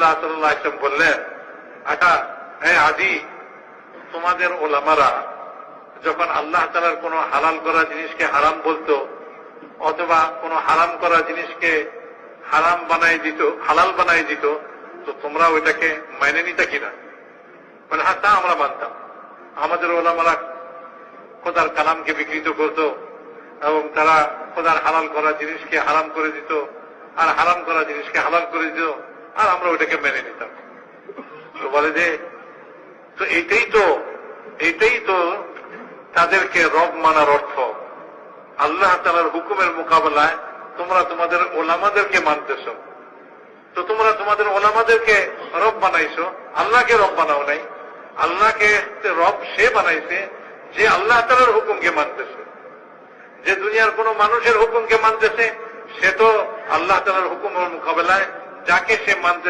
সাল্লাহ বললেন আচ্ছা হ্যাঁ আদি, তোমাদের ওলামারা যখন আল্লাহ তালার কোন হালাল করা জিনিসকে হারাম বলতো, অথবা কোন হারাম করা জিনিসকে হারাম বানাই দিত, হালাল বানাই দিত, তো তোমরা ওইটাকে মাইনে নিতে কিনা? মানে হ্যাঁ তা আমরা মানতাম। আমাদের ওলামারা খোদার কালামকে বিকৃত করত এবং তারা খোদার হালাল করা জিনিসকে হারাম করে দিত, আর হারাম করা জিনিসকে হালাল করে দিত। আর আমরা ওইটাকে মেনে নিতাম। তো বলে যে, তো এইটাই তো এইটাই তো তাদেরকে রব মানার অর্থ। আল্লাহ তালার হুকুমের মোকাবেলায় তোমরা তোমাদের ওলামাদেরকে মানতেছ। তো তোমরা তোমাদের ওলামাদেরকে রব বানাইছো, আল্লাহকে রব বানাও নাই। আল্লাহকে রব সে বানাইছে, যে আল্লাহ তালার হুকুমকে মানতেছে। যে দুনিয়ার কোন মানুষের হুকুমকে মানতেছে, সে তো আল্লাহ তালার হুকুমের মোকাবেলায় যাকে সে মানতেছে